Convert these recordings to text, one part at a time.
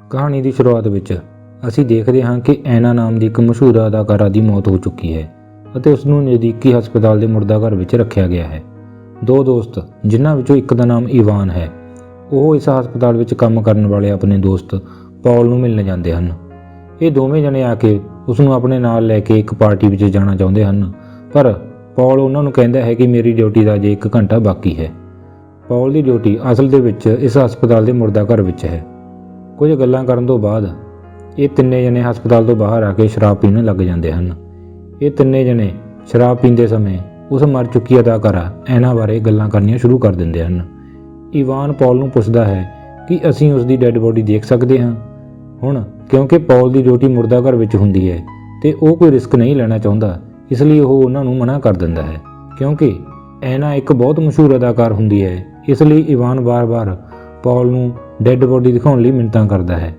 ਕਹਾਣੀ ਦੀ ਸ਼ੁਰੂਆਤ ਵਿੱਚ ਅਸੀਂ ਦੇਖਦੇ ਹਾਂ ਕਿ ਐਨਾ ਨਾਮ ਦੀ ਇੱਕ ਮਸ਼ਹੂਰ ਅਦਾਕਾਰਾ ਦੀ ਮੌਤ ਹੋ ਚੁੱਕੀ ਹੈ ਅਤੇ ਉਸ ਨੂੰ ਨਜ਼ਦੀਕੀ ਹਸਪਤਾਲ ਦੇ ਮੁਰਦਾ ਘਰ ਵਿੱਚ ਰੱਖਿਆ ਗਿਆ ਹੈ। ਦੋ ਦੋਸਤ, ਜਿਨ੍ਹਾਂ ਵਿੱਚੋਂ ਇੱਕ ਦਾ ਨਾਮ ਈਵਾਨ ਹੈ, ਉਹ ਇਸ ਹਸਪਤਾਲ ਵਿੱਚ ਕੰਮ ਕਰਨ ਵਾਲੇ ਆਪਣੇ ਦੋਸਤ ਪੌਲ ਨੂੰ ਮਿਲਣ ਜਾਂਦੇ ਹਨ। ਇਹ ਦੋਵੇਂ ਜਣੇ ਆ ਕੇ ਉਸ ਨੂੰ ਆਪਣੇ ਨਾਲ ਲੈ ਕੇ ਇੱਕ ਪਾਰਟੀ ਵਿੱਚ ਜਾਣਾ ਚਾਹੁੰਦੇ ਹਨ, ਪਰ ਪੌਲ ਉਹਨਾਂ ਨੂੰ ਕਹਿੰਦਾ ਹੈ ਕਿ ਮੇਰੀ ਡਿਊਟੀ ਦਾ ਅਜੇ 1 ਘੰਟਾ ਬਾਕੀ ਹੈ। ਪੌਲ ਦੀ ਡਿਊਟੀ ਅਸਲ ਦੇ ਵਿੱਚ ਇਸ ਹਸਪਤਾਲ ਦੇ ਮੁਰਦਾ ਘਰ ਵਿੱਚ ਹੈ। ਕੁਝ ਗੱਲਾਂ ਕਰਨ ਤੋਂ ਬਾਅਦ ਇਹ ਤਿੰਨੇ ਜਣੇ ਹਸਪਤਾਲ ਤੋਂ ਬਾਹਰ ਆ ਕੇ ਸ਼ਰਾਬ ਪੀਣ ਲੱਗ ਜਾਂਦੇ ਹਨ। ਇਹ ਤਿੰਨੇ ਜਣੇ ਸ਼ਰਾਬ ਪੀਂਦੇ ਸਮੇਂ ਉਸ ਮਰ ਚੁੱਕੀ ਅਦਾਕਾਰਾ ਐਨਾ ਬਾਰੇ ਗੱਲਾਂ ਕਰਨੀਆਂ ਸ਼ੁਰੂ ਕਰ ਦਿੰਦੇ ਹਨ। ਈਵਾਨ ਪੌਲ ਨੂੰ ਪੁੱਛਦਾ ਹੈ ਕਿ ਅਸੀਂ ਉਸ ਦੀ ਡੈੱਡ ਬੋਡੀ ਦੇਖ ਸਕਦੇ ਹਾਂ। ਹੁਣ ਕਿਉਂਕਿ ਪੌਲ ਦੀ ਡਿਊਟੀ ਮੁਰਦਾ ਘਰ ਵਿੱਚ ਹੁੰਦੀ ਹੈ ਤੇ ਉਹ ਕੋਈ ਰਿਸਕ ਨਹੀਂ ਲੈਣਾ ਚਾਹੁੰਦਾ, ਇਸ ਲਈ ਉਹ ਉਹਨਾਂ ਨੂੰ ਮਨਾ ਕਰ ਦਿੰਦਾ ਹੈ। ਕਿਉਂਕਿ ਐਨਾ ਇੱਕ ਬਹੁਤ ਮਸ਼ਹੂਰ ਅਦਾਕਾਰ ਹੁੰਦੀ ਹੈ, ਇਸ ਲਈ ਇਵਾਨ ਵਾਰ-ਵਾਰ ਪੌਲ ਨੂੰ ਡੈੱਡ ਬੋਡੀ ਦਿਖਾਉਣ ਲਈ ਮਿੰਨਤਾਂ ਕਰਦਾ ਹੈ।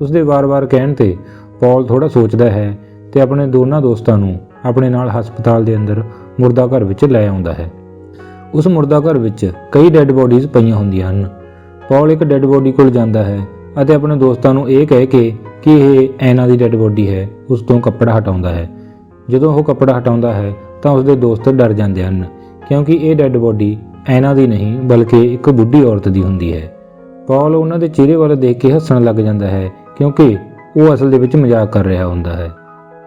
ਉਸਦੇ ਵਾਰ-ਵਾਰ ਕਹਿਣ ਤੇ ਪੌਲ ਥੋੜਾ ਸੋਚਦਾ ਹੈ ਤੇ ਆਪਣੇ ਦੋਨਾਂ ਦੋਸਤਾਂ ਨੂੰ ਆਪਣੇ ਨਾਲ ਹਸਪਤਾਲ ਦੇ ਅੰਦਰ ਮੁਰਦਾ ਘਰ ਵਿੱਚ ਲੈ ਆਉਂਦਾ ਹੈ। ਉਸ ਮੁਰਦਾ ਘਰ ਵਿੱਚ ਕਈ ਡੈੱਡ ਬੋਡੀਜ਼ ਪਈਆਂ ਹੁੰਦੀਆਂ ਹਨ। ਪੌਲ ਇੱਕ ਡੈੱਡ ਬੋਡੀ ਕੋਲ ਜਾਂਦਾ ਹੈ ਅਤੇ ਆਪਣੇ ਦੋਸਤਾਂ ਨੂੰ ਇਹ ਕਹਿ ਕੇ ਕਿ ਇਹ ਐਨਾ ਦੀ ਡੈੱਡ ਬੋਡੀ ਹੈ, ਉਸ ਤੋਂ ਕੱਪੜਾ ਹਟਾਉਂਦਾ ਹੈ। ਜਦੋਂ ਉਹ ਕੱਪੜਾ ਹਟਾਉਂਦਾ ਹੈ ਤਾਂ ਉਸਦੇ ਦੋਸਤ ਡਰ ਜਾਂਦੇ ਹਨ ਕਿਉਂਕਿ ਇਹ ਡੈੱਡ ਬੋਡੀ ਐਨਾ ਦੀ ਨਹੀਂ, ਬਲਕਿ ਇੱਕ ਬੁੱਢੀ ਔਰਤ ਦੀ ਹੁੰਦੀ ਹੈ। ਪੌਲ ਉਹਨਾਂ ਦੇ ਚਿਹਰੇ ਵੱਲ ਦੇਖ ਕੇ ਹੱਸਣ ਲੱਗ ਜਾਂਦਾ ਹੈ, ਕਿਉਂਕਿ ਉਹ ਅਸਲ ਦੇ ਵਿੱਚ ਮਜ਼ਾਕ ਕਰ ਰਿਹਾ ਹੁੰਦਾ ਹੈ।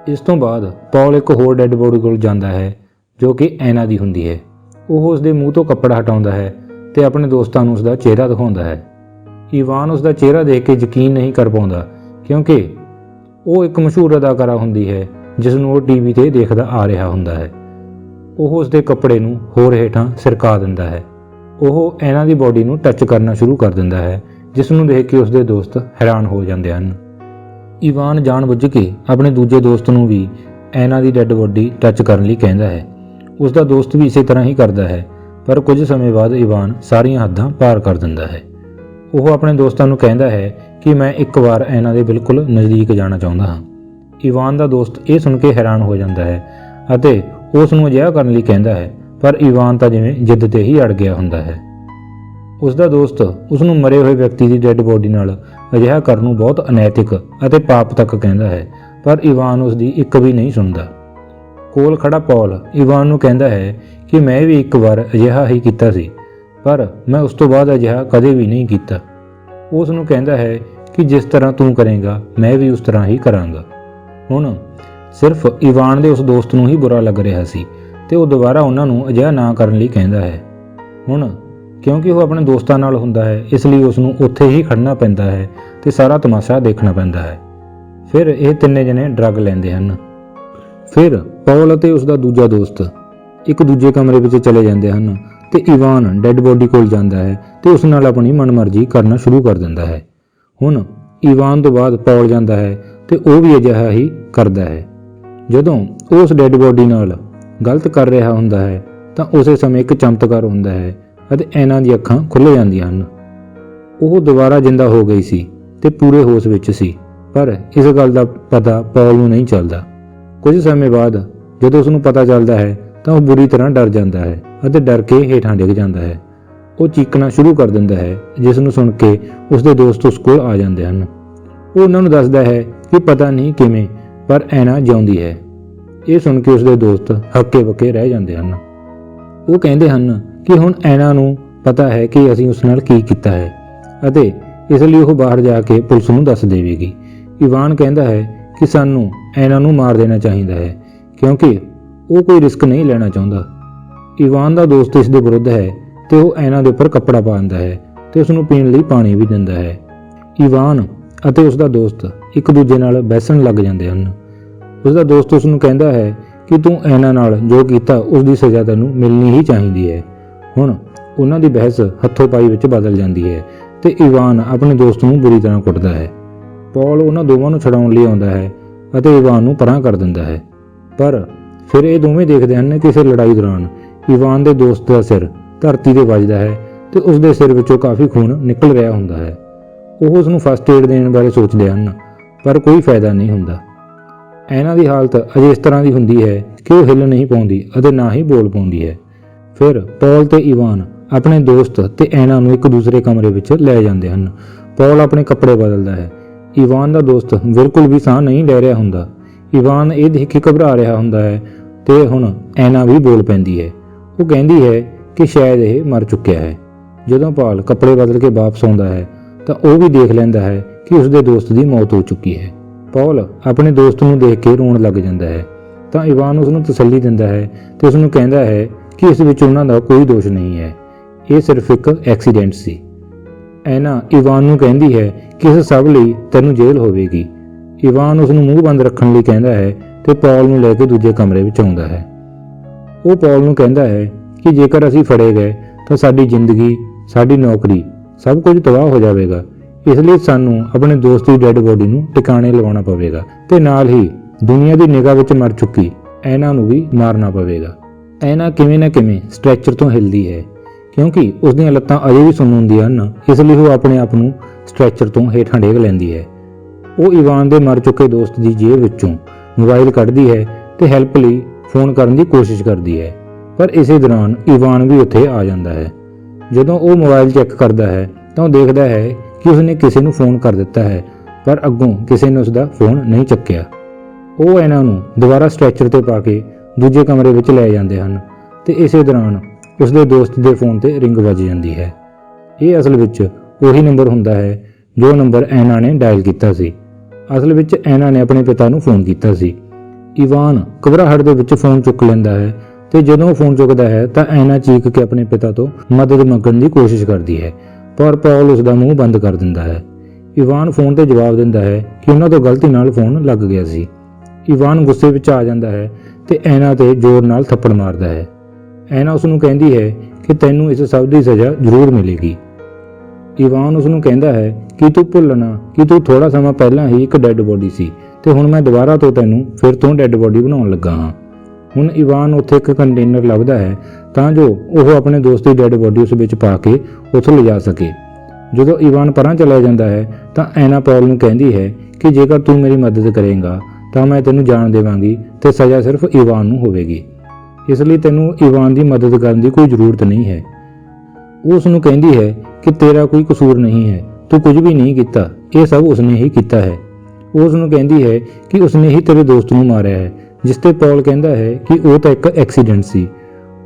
ਇਸ ਤੋਂ ਬਾਅਦ ਪੌਲ ਇੱਕ ਹੋਰ ਡੈੱਡ ਬੋਡੀ ਕੋਲ ਜਾਂਦਾ ਹੈ, ਜੋ ਕਿ ਐਨਾ ਦੀ ਹੁੰਦੀ ਹੈ। ਉਹ ਉਸ ਦੇ ਮੂੰਹ ਤੋਂ ਕੱਪੜਾ ਹਟਾਉਂਦਾ ਹੈ ਤੇ ਆਪਣੇ ਦੋਸਤਾਂ ਨੂੰ ਉਸ ਦਾ ਚਿਹਰਾ ਦਿਖਾਉਂਦਾ ਹੈ। ਈਵਾਨ ਉਸ ਦਾ ਚਿਹਰਾ ਦੇਖ ਕੇ ਯਕੀਨ ਨਹੀਂ ਕਰ ਪਾਉਂਦਾ, ਕਿਉਂਕਿ ਉਹ ਇੱਕ ਮਸ਼ਹੂਰ ਅਦਾਕਾਰਾ ਹੁੰਦੀ ਹੈ ਜਿਸ ਨੂੰ ਉਹ ਟੀਵੀ ਤੇ ਦੇਖਦਾ ਆ ਰਿਹਾ ਹੁੰਦਾ ਹੈ। ਉਹ ਉਸ ਦੇ ਕੱਪੜੇ ਨੂੰ ਹੋਰ ਹੇਠਾਂ ਸਿਰਕਾ ਦਿੰਦਾ ਹੈ। ਉਹ ਇਹਨਾਂ ਦੀ ਬਾਡੀ ਨੂੰ ਟੱਚ ਕਰਨਾ ਸ਼ੁਰੂ ਕਰ ਦਿੰਦਾ ਹੈ ਜਿਸ ਨੂੰ ਦੇਖ ਕੇ ਉਸ ਦੇ ਦੋਸਤ ਹੈਰਾਨ ਹੋ ਜਾਂਦੇ ਹਨ। ਈਵਾਨ ਜਾਣਬੁੱਝ ਕੇ ਆਪਣੇ ਦੂਜੇ ਦੋਸਤ ਨੂੰ ਵੀ ਐਨਾ ਦੀ ਡੈੱਡ ਬੋਡੀ ਟੱਚ ਕਰਨ ਲਈ ਕਹਿੰਦਾ ਹੈ। ਉਸ ਦਾ ਦੋਸਤ ਵੀ ਇਸੇ ਤਰ੍ਹਾਂ ਹੀ ਕਰਦਾ ਹੈ, ਪਰ ਕੁਝ ਸਮੇਂ ਬਾਅਦ ਈਵਾਨ ਸਾਰੀਆਂ ਹੱਦਾਂ ਪਾਰ ਕਰ ਦਿੰਦਾ ਹੈ। ਉਹ ਆਪਣੇ ਦੋਸਤਾਂ ਨੂੰ ਕਹਿੰਦਾ ਹੈ ਕਿ ਮੈਂ ਇੱਕ ਵਾਰ ਐਨਾ ਦੇ ਬਿਲਕੁਲ ਨਜ਼ਦੀਕ ਜਾਣਾ ਚਾਹੁੰਦਾ ਹਾਂ। ਈਵਾਨ ਦਾ ਦੋਸਤ ਇਹ ਸੁਣ ਕੇ ਹੈਰਾਨ ਹੋ ਜਾਂਦਾ ਹੈ ਅਤੇ ਉਸ ਨੂੰ ਅਜਿਹਾ ਕਰਨ ਲਈ ਕਹਿੰਦਾ ਹੈ, ਪਰ ਈਵਾਨ ਤਾਂ ਜਿਵੇਂ ਜਿੱਦ ਤੇ ਹੀ ਅੜ ਗਿਆ ਹੁੰਦਾ ਹੈ। ਉਸ ਦਾ ਦੋਸਤ ਉਸ ਨੂੰ ਮਰੇ ਹੋਏ ਵਿਅਕਤੀ ਦੀ ਡੈੱਡ ਬੋਡੀ ਨਾਲ ਅਜਿਹਾ ਕਰਨ ਨੂੰ ਬਹੁਤ ਅਨੈਤਿਕ ਅਤੇ ਪਾਪ ਤੱਕ ਕਹਿੰਦਾ ਹੈ, ਪਰ ਇਵਾਨ ਉਸ ਦੀ ਇੱਕ ਵੀ ਨਹੀਂ ਸੁਣਦਾ। ਕੋਲ ਖੜਾ ਪੌਲ ਈਵਾਨ ਨੂੰ ਕਹਿੰਦਾ ਹੈ ਕਿ ਮੈਂ ਵੀ ਇੱਕ ਵਾਰ ਅਜਿਹਾ ਹੀ ਕੀਤਾ ਸੀ, ਪਰ ਮੈਂ ਉਸ ਤੋਂ ਬਾਅਦ ਅਜਿਹਾ ਕਦੇ ਵੀ ਨਹੀਂ ਕੀਤਾ। ਉਸ ਨੂੰ ਕਹਿੰਦਾ ਹੈ ਕਿ ਜਿਸ ਤਰ੍ਹਾਂ ਤੂੰ ਕਰੇਗਾ, ਮੈਂ ਵੀ ਉਸ ਤਰ੍ਹਾਂ ਹੀ ਕਰਾਂਗਾ। ਹੁਣ ਸਿਰਫ ਈਵਾਨ ਦੇ ਉਸ ਦੋਸਤ ਨੂੰ ਹੀ ਬੁਰਾ ਲੱਗ ਰਿਹਾ ਸੀ ਤੇ ਉਹ ਦੁਬਾਰਾ ਉਹਨਾਂ ਨੂੰ ਅਜਿਹਾ ਨਾ ਕਰਨ ਲਈ ਕਹਿੰਦਾ ਹੈ। ਹੁਣ ਕਿਉਂਕਿ ਉਹ ਆਪਣੇ ਦੋਸਤਾਂ ਨਾਲ ਹੁੰਦਾ ਹੈ, ਇਸ ਲਈ ਉਸ ਨੂੰ ਉੱਥੇ ਹੀ ਖੜਨਾ ਪੈਂਦਾ ਹੈ ਤੇ ਸਾਰਾ ਤਮਾਸ਼ਾ ਦੇਖਣਾ ਪੈਂਦਾ ਹੈ। ਫਿਰ ਇਹ ਤਿੰਨੇ ਜਣੇ ਡਰੱਗ ਲੈਂਦੇ ਹਨ। ਫਿਰ ਪੌਲ ਅਤੇ ਉਸ ਦਾ ਦੂਜਾ ਦੋਸਤ ਇੱਕ ਦੂਜੇ ਕਮਰੇ ਵਿੱਚ ਚਲੇ ਜਾਂਦੇ ਹਨ ਤੇ ਈਵਾਨ ਡੈੱਡ ਬੋਡੀ ਕੋਲ ਜਾਂਦਾ ਹੈ ਤੇ ਉਸ ਨਾਲ ਆਪਣੀ ਮਨਮਰਜ਼ੀ ਕਰਨਾ ਸ਼ੁਰੂ ਕਰ ਦਿੰਦਾ ਹੈ। ਹੁਣ ਈਵਾਨ ਤੋਂ ਬਾਅਦ ਪੌਲ ਜਾਂਦਾ ਹੈ ਤੇ ਉਹ ਵੀ ਅਜਿਹਾ ਹੀ ਕਰਦਾ ਹੈ। ਜਦੋਂ ਉਹ ਉਸ ਡੈੱਡ ਬੋਡੀ ਨਾਲ ਗਲਤ ਕਰ ਰਿਹਾ ਹੁੰਦਾ ਹੈ, ਤਾਂ ਉਸੇ ਸਮੇਂ ਇੱਕ ਚਮਤਕਾਰ ਹੁੰਦਾ ਹੈ ਅਤੇ ਐਨਾ ਦੀਆਂ ਅੱਖਾਂ ਖੁੱਲ੍ਹ ਜਾਂਦੀਆਂ ਹਨ। ਉਹ ਦੁਬਾਰਾ ਜਿੰਦਾ ਹੋ ਗਈ ਸੀ ਤੇ ਪੂਰੇ ਹੋਸ਼ ਵਿੱਚ ਸੀ, ਪਰ ਇਸ ਗੱਲ ਦਾ ਪਤਾ ਪੌਲ ਨੂੰ ਨਹੀਂ ਚੱਲਦਾ। ਕੁਝ ਸਮੇਂ ਬਾਅਦ ਜਦੋਂ ਉਸ ਨੂੰ ਪਤਾ ਚੱਲਦਾ ਹੈ, ਤਾਂ ਉਹ ਬੁਰੀ ਤਰ੍ਹਾਂ ਡਰ ਜਾਂਦਾ ਹੈ ਅਤੇ ਡਰ ਕੇ ਹੇਠਾਂ ਡਿੱਗ ਜਾਂਦਾ ਹੈ। ਉਹ ਚੀਕਣਾ ਸ਼ੁਰੂ ਕਰ ਦਿੰਦਾ ਹੈ, ਜਿਸ ਨੂੰ ਸੁਣ ਕੇ ਉਸ ਦੇ ਦੋਸਤ ਉਸ ਕੋਲ ਆ ਜਾਂਦੇ ਹਨ। ਉਹ ਉਹਨਾਂ ਨੂੰ ਦੱਸਦਾ ਹੈ ਕਿ ਪਤਾ ਨਹੀਂ ਕਿਵੇਂ ਪਰ ਐਨਾ ਜਿਉਂਦੀ ਹੈ। ਇਹ ਸੁਣ ਕੇ ਉਸਦੇ ਦੋਸਤ ਹੱਕੇ ਬੱਕੇ ਰਹਿ ਜਾਂਦੇ ਹਨ। ਉਹ ਕਹਿੰਦੇ ਹਨ ਕਿ ਹੁਣ ਐਨਾ ਨੂੰ ਪਤਾ ਹੈ ਕਿ ਅਸੀਂ ਉਸ ਨਾਲ ਕੀ ਕੀਤਾ ਹੈ ਅਤੇ ਇਸ ਲਈ ਉਹ ਬਾਹਰ ਜਾ ਕੇ ਪੁਲਿਸ ਨੂੰ ਦੱਸ ਦੇਵੇਗੀ। ਇਵਾਨ ਕਹਿੰਦਾ ਹੈ ਕਿ ਸਾਨੂੰ ਐਨਾ ਨੂੰ ਮਾਰ ਦੇਣਾ ਚਾਹੀਦਾ ਹੈ, ਕਿਉਂਕਿ ਉਹ ਕੋਈ ਰਿਸਕ ਨਹੀਂ ਲੈਣਾ ਚਾਹੁੰਦਾ। ਈਵਾਨ ਦਾ ਦੋਸਤ ਇਸ ਦੇ ਵਿਰੁੱਧ ਹੈ ਤੇ ਉਹ ਐਨਾ ਦੇ ਉੱਪਰ ਕੱਪੜਾ ਪਾ ਦਿੰਦਾ ਹੈ ਤੇ ਉਸ ਨੂੰ ਪੀਣ ਲਈ ਪਾਣੀ ਵੀ ਦਿੰਦਾ ਹੈ। ਈਵਾਨ ਅਤੇ ਉਸ ਦਾ ਦੋਸਤ ਇੱਕ ਦੂਜੇ ਨਾਲ ਬੈਸਣ ਲੱਗ ਜਾਂਦੇ ਹਨ। ਉਸ ਦਾ ਦੋਸਤ ਉਸ ਨੂੰ ਕਹਿੰਦਾ ਹੈ ਕਿ ਤੂੰ ਇਹਨਾਂ ਨਾਲ ਜੋ ਕੀਤਾ ਉਸ ਦੀ ਸਜ਼ਾ ਤੈਨੂੰ ਮਿਲਣੀ ਹੀ ਚਾਹੀਦੀ ਹੈ। ਹੁਣ ਉਹਨਾਂ ਦੀ ਬਹਿਸ ਹੱਥੋਂ ਪਾਈ ਵਿੱਚ ਬਦਲ ਜਾਂਦੀ ਹੈ ਤੇ ਈਵਾਨ ਆਪਣੇ ਦੋਸਤ ਨੂੰ ਬੁਰੀ ਤਰ੍ਹਾਂ ਕੁੱਟਦਾ ਹੈ। ਪੌਲ ਉਹਨਾਂ ਦੋਵਾਂ ਨੂੰ ਛਡਾਉਣ ਲਈ ਆਉਂਦਾ ਹੈ ਅਤੇ ਇਵਾਨ ਨੂੰ ਪਰਾਂ ਕਰ ਦਿੰਦਾ ਹੈ। ਪਰ ਫਿਰ ਇਹ ਦੋਵੇਂ ਦੇਖਦੇ ਹਨ ਕਿ ਇਸ ਲੜਾਈ ਦੌਰਾਨ ਈਵਾਨ ਦੇ ਦੋਸਤ ਦਾ ਸਿਰ ਧਰਤੀ ਤੇ ਵੱਜਦਾ ਹੈ ਤੇ ਉਸ ਦੇ ਸਿਰ ਵਿੱਚੋਂ ਕਾਫੀ ਖੂਨ ਨਿਕਲ ਰਿਹਾ ਹੁੰਦਾ ਹੈ। ਉਹ ਉਸ ਨੂੰ ਫਸਟ ਏਡ ਦੇਣ ਬਾਰੇ ਸੋਚਦੇ ਹਨ, ਪਰ ਕੋਈ ਫਾਇਦਾ ਨਹੀਂ ਹੁੰਦਾ। ਐਨਾ ਦੀ ਹਾਲਤ ਅਜੇ ਇਸ ਤਰ੍ਹਾਂ ਦੀ ਹੁੰਦੀ ਹੈ ਕਿ ਉਹ ਹਿੱਲ ਨਹੀਂ ਪਾਉਂਦੀ ਅਤੇ ਨਾ ਹੀ ਬੋਲ ਪਾਉਂਦੀ ਹੈ। ਫਿਰ ਪੌਲ ਤੇ ਈਵਾਨ ਆਪਣੇ ਦੋਸਤ ਤੇ ਐਨਾ ਨੂੰ ਇੱਕ ਦੂਸਰੇ ਕਮਰੇ ਵਿੱਚ ਲੈ ਜਾਂਦੇ ਹਨ। ਪੌਲ ਆਪਣੇ ਕੱਪੜੇ ਬਦਲਦਾ ਹੈ। ਇਵਾਨ ਦਾ ਦੋਸਤ ਬਿਲਕੁਲ ਵੀ ਸਾਹ ਨਹੀਂ ਲੈ ਰਿਹਾ ਹੁੰਦਾ। ਇਵਾਨ ਇਹ ਦੇਖ ਕੇ ਘਬਰਾ ਰਿਹਾ ਹੁੰਦਾ ਹੈ ਤੇ ਹੁਣ ਐਨਾ ਵੀ ਬੋਲ ਪੈਂਦੀ ਹੈ। ਉਹ ਕਹਿੰਦੀ ਹੈ ਕਿ ਸ਼ਾਇਦ ਇਹ ਮਰ ਚੁੱਕਿਆ ਹੈ। ਜਦੋਂ ਪਾਲ ਕੱਪੜੇ ਬਦਲ ਕੇ ਵਾਪਸ ਆਉਂਦਾ ਹੈ ਤਾਂ ਉਹ ਵੀ ਦੇਖ ਲੈਂਦਾ ਹੈ ਕਿ ਉਸਦੇ ਦੋਸਤ ਦੀ ਮੌਤ ਹੋ ਚੁੱਕੀ ਹੈ। ਪੌਲ ਆਪਣੇ ਦੋਸਤ ਨੂੰ ਦੇਖ ਕੇ ਰੋਣ ਲੱਗ ਜਾਂਦਾ ਹੈ, ਤਾਂ ਇਵਾਨ ਉਸ ਨੂੰ ਤਸੱਲੀ ਦਿੰਦਾ ਹੈ ਤੇ ਉਸ ਨੂੰ ਕਹਿੰਦਾ ਹੈ ਕਿ ਇਸ ਵਿੱਚ ਉਹਨਾਂ ਦਾ ਕੋਈ ਦੋਸ਼ ਨਹੀਂ ਹੈ। ਇਹ ਸਿਰਫ ਇੱਕ ਐਕਸੀਡੈਂਟ ਸੀ। ਐਨਾ ਇਵਾਨ ਨੂੰ ਕਹਿੰਦੀ ਹੈ ਕਿ ਇਸ ਸਭ ਲਈ ਤੈਨੂੰ ਜੇਲ੍ਹ ਹੋਵੇਗੀ। ਇਵਾਨ ਉਸ ਨੂੰ ਮੂੰਹ ਬੰਦ ਰੱਖਣ ਲਈ ਕਹਿੰਦਾ ਹੈ ਤੇ ਪੌਲ ਨੂੰ ਲੈ ਕੇ ਦੂਜੇ ਕਮਰੇ ਵਿੱਚ ਆਉਂਦਾ ਹੈ। ਉਹ ਪੌਲ ਨੂੰ ਕਹਿੰਦਾ ਹੈ ਕਿ ਜੇਕਰ ਅਸੀਂ ਫੜੇ ਗਏ ਤਾਂ ਸਾਡੀ ਜ਼ਿੰਦਗੀ, ਸਾਡੀ ਨੌਕਰੀ ਸਭ ਕੁਝ ਤਬਾਹ ਹੋ ਜਾਵੇਗਾ। ਇਸ ਲਈ ਸਾਨੂੰ ਆਪਣੇ ਦੋਸਤ ਦੀ ਡੈੱਡ ਬੋਡੀ ਨੂੰ ਟਿਕਾਣੇ ਲਵਾਉਣਾ ਪਵੇਗਾ ਤੇ ਨਾਲ ਹੀ ਦੁਨੀਆ ਦੀ ਨਿਗਾਹ ਵਿੱਚ ਮਰ ਚੁੱਕੀ ਐਨਾ ਨੂੰ ਵੀ ਮਾਰਨਾ ਪਵੇਗਾ। ਐਨਾ ਕਿਵੇਂ ਨਾ ਕਿਵੇਂ ਸਟ੍ਰੈਚਰ ਤੋਂ ਹਿਲਦੀ ਹੈ, ਕਿਉਂਕਿ ਉਸ ਦੀਆਂ ਲੱਤਾਂ ਅਜੇ ਵੀ ਸੁੰਨ ਹੁੰਦੀਆਂ ਹਨ, ਇਸ ਲਈ ਉਹ ਆਪਣੇ ਆਪ ਨੂੰ ਸਟ੍ਰੈਚਰ ਤੋਂ ਹੇਠਾਂ ਡੇਗ ਲੈਂਦੀ ਹੈ। ਉਹ ਇਵਾਨ ਦੇ ਮਰ ਚੁੱਕੇ ਦੋਸਤ ਦੀ ਜੇਬ ਵਿੱਚੋਂ ਮੋਬਾਈਲ ਕੱਢਦੀ ਹੈ ਤੇ ਹੈਲਪ ਲਈ ਫੋਨ ਕਰਨ ਦੀ ਕੋਸ਼ਿਸ਼ ਕਰਦੀ ਹੈ, ਪਰ ਇਸੇ ਦੌਰਾਨ ਇਵਾਨ ਵੀ ਉੱਥੇ ਆ ਜਾਂਦਾ ਹੈ। ਜਦੋਂ ਉਹ ਮੋਬਾਈਲ ਚੈੱਕ ਕਰਦਾ ਹੈ ਤਾਂ ਉਹ ਦੇਖਦਾ ਹੈ ਕਿ ਉਸਨੇ ਕਿਸੇ ਨੂੰ ਫੋਨ ਕਰ ਦਿੱਤਾ ਹੈ, ਪਰ ਅੱਗੋਂ ਕਿਸੇ ਨੇ ਉਸਦਾ ਫੋਨ ਨਹੀਂ ਚੱਕਿਆ। ਉਹ ਇਹਨਾਂ ਨੂੰ ਦੁਬਾਰਾ ਸਟ੍ਰੈਚਰ ਤੇ ਪਾ ਕੇ ਦੂਜੇ ਕਮਰੇ ਵਿੱਚ ਲੈ ਜਾਂਦੇ ਹਨ ਤੇ ਇਸੇ ਦੌਰਾਨ ਉਸਦੇ ਦੋਸਤ ਦੇ ਫੋਨ ਤੇ ਰਿੰਗ ਵੱਜ ਜਾਂਦੀ ਹੈ। ਇਹ ਅਸਲ ਵਿੱਚ ਉਹੀ ਨੰਬਰ ਹੁੰਦਾ ਹੈ ਜੋ ਨੰਬਰ ਐਨਾ ਨੇ ਡਾਇਲ ਕੀਤਾ ਸੀ। ਅਸਲ ਵਿੱਚ ਐਨਾ ਨੇ ਆਪਣੇ ਪਿਤਾ ਨੂੰ ਫੋਨ ਕੀਤਾ ਸੀ। ਇਵਾਨ ਘਬਰਾਹਟ ਦੇ ਵਿੱਚ ਫੋਨ ਚੁੱਕ ਲੈਂਦਾ ਹੈ ਤੇ ਜਦੋਂ ਉਹ ਫੋਨ ਚੁੱਕਦਾ ਹੈ ਤਾਂ ਐਨਾ ਚੀਕ ਕੇ ਆਪਣੇ ਪਿਤਾ ਤੋਂ ਮਦਦ ਮੰਗਣ ਦੀ ਕੋਸ਼ਿਸ਼ ਕਰਦੀ ਹੈ। ਪਰ ਪੌਲ ਉਸ ਦਾ ਮੂੰਹ ਬੰਦ ਕਰ ਦਿੰਦਾ ਹੈ। ਇਵਾਨ ਫੋਨ ਤੇ ਜਵਾਬ ਦਿੰਦਾ ਹੈ ਕਿ ਉਹਨਾਂ ਤੋਂ ਗਲਤੀ ਨਾਲ ਫੋਨ ਲੱਗ ਗਿਆ ਸੀ। ਇਵਾਨ ਗੁੱਸੇ ਵਿੱਚ ਆ ਜਾਂਦਾ ਹੈ ਤੇ ਐਨਾ ਤੇ ਜ਼ੋਰ ਨਾਲ ਥੱਪੜ ਮਾਰਦਾ ਹੈ। ਐਨਾ ਉਸ ਨੂੰ ਕਹਿੰਦੀ ਹੈ ਕਿ ਤੈਨੂੰ ਇਸ ਸਭ ਦੀ ਸਜ਼ਾ ਜ਼ਰੂਰ ਮਿਲੇਗੀ। ਇਵਾਨ ਉਸ ਨੂੰ ਕਹਿੰਦਾ ਹੈ ਕਿ ਤੂੰ ਭੁੱਲਣਾ ਕਿ ਤੂੰ ਥੋੜਾ ਸਮਾਂ ਪਹਿਲਾਂ ਹੀ ਇੱਕ ਡੈੱਡ ਬੋਡੀ ਸੀ ਤੇ ਹੁਣ ਮੈਂ ਦੁਬਾਰਾ ਤੋਂ ਤੈਨੂੰ ਫਿਰ ਤੋਂ ਡੈੱਡ ਬੋਡੀ ਬਣਾਉਣ ਲੱਗਾ ਹਾਂ। ਹੁਣ ਇਵਾਨ ਉੱਥੇ ਇੱਕ ਕੰਟੇਨਰ ਲੱਭਦਾ ਹੈ ਤਾਂ ਜੋ ਉਹ ਆਪਣੇ ਦੋਸਤ ਦੀ ਡੈੱਡ ਬੋਡੀ ਉਸ ਵਿੱਚ ਪਾ ਕੇ ਉੱਥੇ ਲਿਜਾ ਸਕੇ। ਜਦੋਂ ਇਵਾਨ ਪਰਾਂ ਚਲਾ ਜਾਂਦਾ ਹੈ ਤਾਂ ਐਨਾ ਪੌਲ ਨੂੰ ਕਹਿੰਦੀ ਹੈ ਕਿ ਜੇਕਰ ਤੂੰ ਮੇਰੀ ਮਦਦ ਕਰੇਗਾ ਤਾਂ ਮੈਂ ਤੈਨੂੰ ਜਾਣ ਦੇਵਾਂਗੀ ਤੇ ਸਜ਼ਾ ਸਿਰਫ ਇਵਾਨ ਨੂੰ ਹੋਵੇਗੀ। ਇਸ ਲਈ ਤੈਨੂੰ ਇਵਾਨ ਦੀ ਮਦਦ ਕਰਨ ਦੀ ਕੋਈ ਜ਼ਰੂਰਤ ਨਹੀਂ ਹੈ। ਉਸ ਨੂੰ ਕਹਿੰਦੀ ਹੈ ਕਿ ਤੇਰਾ ਕੋਈ ਕਸੂਰ ਨਹੀਂ ਹੈ, ਤੂੰ ਕੁਝ ਵੀ ਨਹੀਂ ਕੀਤਾ, ਇਹ ਸਭ ਉਸਨੇ ਹੀ ਕੀਤਾ ਹੈ। ਉਸ ਨੂੰ ਕਹਿੰਦੀ ਹੈ ਕਿ ਉਸਨੇ ਹੀ ਤੇਰੇ ਦੋਸਤ ਨੂੰ ਮਾਰਿਆ ਹੈ। ਜਿਸ ਤੇ ਪੌਲ ਕਹਿੰਦਾ ਹੈ ਕਿ ਉਹ ਤਾਂ ਇੱਕ ਐਕਸੀਡੈਂਟ ਸੀ।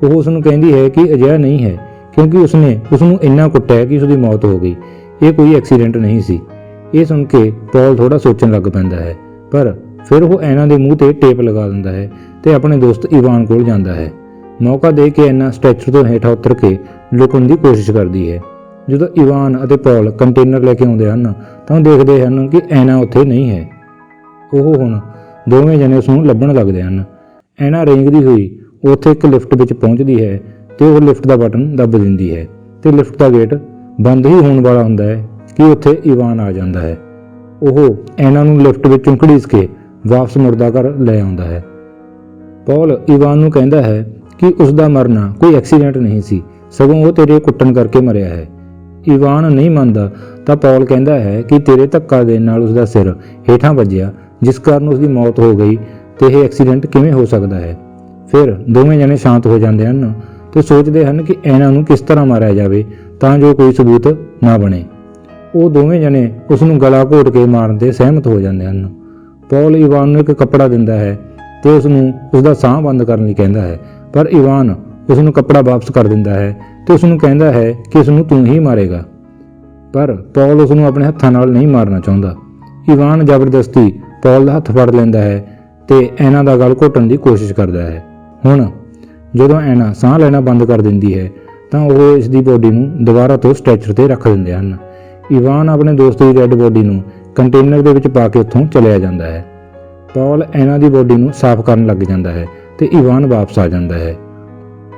ਉਹ ਉਸ ਨੂੰ ਕਹਿੰਦੀ ਹੈ ਕਿ ਅਜਿਹਾ ਨਹੀਂ ਹੈ, ਕਿਉਂਕਿ ਉਸਨੇ ਉਸ ਨੂੰ ਇੰਨਾ ਕੁੱਟਿਆ ਕਿ ਉਸਦੀ ਮੌਤ ਹੋ ਗਈ। ਇਹ ਕੋਈ ਐਕਸੀਡੈਂਟ ਨਹੀਂ ਸੀ। ਇਹ ਸੁਣ ਕੇ ਪੌਲ ਥੋੜਾ ਸੋਚਣ ਲੱਗ ਪੈਂਦਾ ਹੈ, ਪਰ ਫਿਰ ਉਹ ਐਨਾ ਦੇ ਮੂੰਹ ਤੇ ਟੇਪ ਲਗਾ ਦਿੰਦਾ ਹੈ ਤੇ ਆਪਣੇ ਦੋਸਤ ਇਵਾਨ ਕੋਲ ਜਾਂਦਾ ਹੈ। ਮੌਕਾ ਦੇ ਕੇ ਐਨਾ ਸਟੈਚੂ ਤੋਂ ਹੇਠਾਂ ਉਤਰ ਕੇ ਲੁਕਣ ਦੀ ਕੋਸ਼ਿਸ਼ ਕਰਦੀ ਹੈ। ਜਦੋਂ ਇਵਾਨ ਅਤੇ ਪੌਲ ਕੰਟੇਨਰ ਲੈ ਕੇ ਆਉਂਦੇ ਹਨ, ਤਾਂ ਉਹ ਦੇਖਦੇ ਹਨ ਕਿ ਐਨਾ ਉੱਥੇ ਨਹੀਂ ਹੈ। ਉਹ ਹੁਣ ਦੋਵੇਂ ਜਣੇ ਉਸ ਨੂੰ ਲੱਭਣ ਲੱਗਦੇ ਹਨ। ਐਨਾ ਰੇਂਗਦੀ ਹੋਈ ਉੱਥੇ ਇੱਕ ਲਿਫਟ ਵਿੱਚ ਪਹੁੰਚਦੀ ਹੈ ਤੇ ਉਹ ਲਿਫਟ ਦਾ ਬਟਨ ਦੱਬ ਦਿੰਦੀ ਹੈ ਤੇ ਲਿਫਟ ਦਾ ਗੇਟ ਬੰਦ ਹੀ ਹੋਣ ਵਾਲਾ ਹੁੰਦਾ ਹੈ ਕਿ ਉੱਥੇ ਇਵਾਨ ਆ ਜਾਂਦਾ ਹੈ। ਉਹ ਐਨਾ ਨੂੰ ਲਿਫਟ ਵਿੱਚ ਚੁੰਕੜੀਸ ਕੇ ਵਾਪਸ ਮੁੜਦਾ ਘਰ ਲੈ ਆਉਂਦਾ ਹੈ। ਪੌਲ ਇਵਾਨ ਨੂੰ ਕਹਿੰਦਾ ਹੈ ਕਿ ਉਸ ਦਾ ਮਰਨਾ ਕੋਈ ਐਕਸੀਡੈਂਟ ਨਹੀਂ ਸੀ। ਸਗੋਂ ਉਹ ਤੇਰੇ ਕੁੱਟਣ ਕਰਕੇ ਮਰਿਆ ਹੈ। ਇਵਾਨ ਨਹੀਂ ਮੰਨਦਾ, ਤਾਂ ਪੌਲ ਕਹਿੰਦਾ ਹੈ ਕਿ ਤੇਰੇ ਧੱਕਾ ਦੇਣ ਨਾਲ ਉਸ ਦਾ ਸਿਰ ਹੇਠਾਂ ਵੱਜਿਆ, ਜਿਸ ਕਾਰਨ ਉਸ ਦੀ ਮੌਤ ਹੋ ਗਈ ਤੇ ਇਹ ਐਕਸੀਡੈਂਟ ਕਿਵੇਂ ਹੋ ਸਕਦਾ ਹੈ? ਫਿਰ ਦੋਵੇਂ ਜਣੇ ਸ਼ਾਂਤ ਹੋ ਜਾਂਦੇ ਹਨ ਤੇ ਸੋਚਦੇ ਹਨ ਕਿ ਇਹਨਾਂ ਨੂੰ ਕਿਸ ਤਰ੍ਹਾਂ ਮਾਰਿਆ ਜਾਵੇ ਤਾਂ ਜੋ ਕੋਈ ਸਬੂਤ ਨਾ ਬਣੇ। ਉਹ ਦੋਵੇਂ ਜਣੇ ਉਸ ਨੂੰ ਗਲਾ ਘੋਟ ਕੇ ਮਾਰਨ ਤੇ ਸਹਿਮਤ ਹੋ ਜਾਂਦੇ ਹਨ। ਪੌਲ ਇਵਾਨ ਨੂੰ ਇੱਕ ਕੱਪੜਾ ਦਿੰਦਾ ਹੈ ਤੇ ਉਸ ਨੂੰ ਉਸ ਦਾ ਸਾਹ ਬੰਦ ਕਰਨ ਲਈ ਕਹਿੰਦਾ ਹੈ, ਪਰ ਇਵਾਨ ਉਸ ਨੂੰ ਕੱਪੜਾ ਵਾਪਸ ਕਰ ਦਿੰਦਾ ਹੈ ਤੇ ਉਸ ਨੂੰ ਕਹਿੰਦਾ ਹੈ ਕਿ ਇਸ ਨੂੰ ਤੂੰ ਹੀ ਮਾਰੇਗਾ। ਪਰ ਪੌਲ ਉਸ ਨੂੰ ਆਪਣੇ ਹੱਥਾਂ ਨਾਲ ਨਹੀਂ ਮਾਰਨਾ ਚਾਹੁੰਦਾ। ਇਵਾਨ ਜ਼ਬਰਦਸਤੀ ਪੌਲ ਦਾ ਹੱਥ ਫੜ ਲੈਂਦਾ ਹੈ ਤੇ ਐਨਾ ਦਾ ਗਲ ਘੋਟਣ ਦੀ ਕੋਸ਼ਿਸ਼ ਕਰਦਾ ਹੈ। ਹੁਣ ਜਦੋਂ ਐਨਾ ਸਾਹ ਲੈਣਾ ਬੰਦ ਕਰ ਦਿੰਦੀ ਹੈ, ਤਾਂ ਉਹ ਇਸ ਦੀ ਬੋਡੀ ਨੂੰ ਦੁਬਾਰਾ ਤੋਂ ਸਟ੍ਰੈਚਰ ਤੇ ਰੱਖ ਦਿੰਦੇ ਹਨ। ਇਵਾਨ ਆਪਣੇ ਦੋਸਤ ਦੀ ਡੈੱਡ ਬੋਡੀ ਨੂੰ ਕੰਟੇਨਰ ਦੇ ਵਿੱਚ ਪਾ ਕੇ ਉੱਥੋਂ ਚਲਿਆ ਜਾਂਦਾ ਹੈ। ਪੌਲ ਐਨਾ ਦੀ ਬੋਡੀ ਨੂੰ ਸਾਫ਼ ਕਰਨ ਲੱਗ ਜਾਂਦਾ ਹੈ ਤੇ ਇਵਾਨ ਵਾਪਸ ਆ ਜਾਂਦਾ ਹੈ।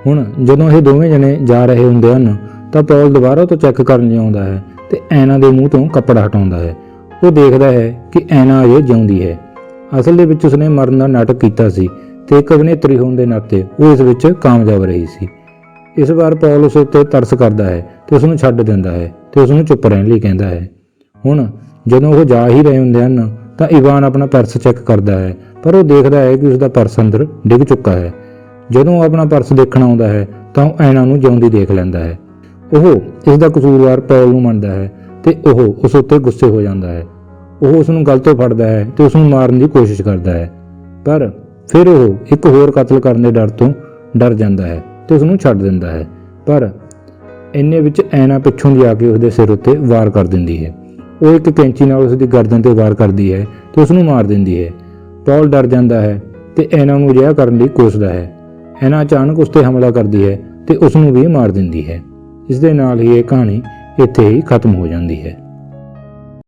ਹੁਣ ਜਦੋਂ ਇਹ ਦੋਵੇਂ ਜਣੇ ਜਾ ਰਹੇ ਹੁੰਦੇ ਹਨ, ਤਾਂ ਪੌਲ ਦੁਬਾਰਾ ਤੋਂ ਚੈੱਕ ਕਰਨ ਲਈ ਆਉਂਦਾ ਹੈ ਤੇ ਐਨਾ ਦੇ ਮੂੰਹ ਤੋਂ ਕੱਪੜਾ ਹਟਾਉਂਦਾ ਹੈ। ਉਹ ਦੇਖਦਾ ਹੈ ਕਿ ਐਨਾ ਅਜੇ ਜਿਉਂਦੀ ਹੈ। ਅਸਲ ਦੇ ਵਿੱਚ ਉਸਨੇ ਮਰਨ ਦਾ ਨਾਟਕ ਕੀਤਾ ਸੀ ਤੇ ਇੱਕ ਅਭਿਨੇਤਰੀ ਹੋਣ ਦੇ ਨਾਤੇ ਉਹ ਇਸ ਵਿੱਚ ਕਾਮਯਾਬ ਰਹੀ ਸੀ। ਇਸ ਵਾਰ ਪੌਲ ਉਸ ਉੱਤੇ ਤਰਸ ਕਰਦਾ ਹੈ ਤੇ ਉਸ ਨੂੰ ਛੱਡ ਦਿੰਦਾ ਹੈ ਤੇ ਉਸ ਨੂੰ ਚੁੱਪ ਰਹਿਣ ਲਈ ਕਹਿੰਦਾ ਹੈ। ਹੁਣ ਜਦੋਂ ਉਹ ਜਾ ਹੀ ਰਹੇ ਹੁੰਦੇ ਹਨ, ਤਾਂ ਇਵਾਨ ਆਪਣਾ ਪਰਸ ਚੈੱਕ ਕਰਦਾ ਹੈ, ਪਰ ਉਹ ਦੇਖਦਾ ਹੈ ਕਿ ਉਸ ਦਾ ਪਰਸ ਅੰਦਰ ਡਿੱਗ ਚੁੱਕਾ ਹੈ। ਜਦੋਂ ਆਪਣਾ ਪਰਸ ਦੇਖਣ ਆਉਂਦਾ ਹੈ, ਤਾਂ ਉਹ ਐਨਾ ਨੂੰ ਜਿਉਂਦੀ ਦੇਖ ਲੈਂਦਾ ਹੈ। ਉਹ ਇਸ ਦਾ ਕਸੂਰਵਾਰ ਪੌਲ ਨੂੰ ਮੰਨਦਾ ਹੈ ਤੇ ਉਹ ਉਸ ਉੱਤੇ ਗੁੱਸੇ ਹੋ ਜਾਂਦਾ ਹੈ। ਉਹ ਉਸ ਨੂੰ ਗਲ ਤੋਂ ਫੜਦਾ ਹੈ ਤੇ ਉਸ ਨੂੰ ਮਾਰਨ ਦੀ ਕੋਸ਼ਿਸ਼ ਕਰਦਾ ਹੈ। ਪਰ ਫਿਰ ਉਹ ਇੱਕ ਹੋਰ ਕਤਲ ਕਰਨ ਦੇ ਡਰ ਤੋਂ ਡਰ ਜਾਂਦਾ ਹੈ ਤੇ ਉਸ ਨੂੰ ਛੱਡ ਦਿੰਦਾ ਹੈ। ਪਰ ਇੰਨੇ ਵਿੱਚ ਐਨਾ ਪਿੱਛੋਂ ਦੀ ਆ ਕੇ ਉਸਦੇ ਸਿਰ ਉੱਤੇ ਵਾਰ ਕਰ ਦਿੰਦੀ ਹੈ। ਉਹ ਇੱਕ ਕੈਂਚੀ ਨਾਲ ਉਸ ਦੀ ਗਰਦਨ ਤੇ ਵਾਰ ਕਰਦੀ ਹੈ ਤੇ ਉਸ ਨੂੰ ਮਾਰ ਦਿੰਦੀ ਹੈ। ਪੌਲ ਡਰ ਜਾਂਦਾ ਹੈ ਤੇ ਐਨਾ ਨੂੰ ਅਜਿਹਾ ਕਰਨ ਲਈ ਕੋਸਦਾ ਹੈ। ਐਨਾ ਅਚਾਨਕ ਉਸ ਤੇ ਹਮਲਾ ਕਰਦੀ ਹੈ ਤੇ ਉਸ ਨੂੰ ਵੀ ਮਾਰ ਦਿੰਦੀ ਹੈ। ਇਸ ਦੇ ਨਾਲ ਹੀ ਇਹ ਕਹਾਣੀ ਇੱਥੇ ਹੀ ਖਤਮ ਹੋ ਜਾਂਦੀ ਹੈ।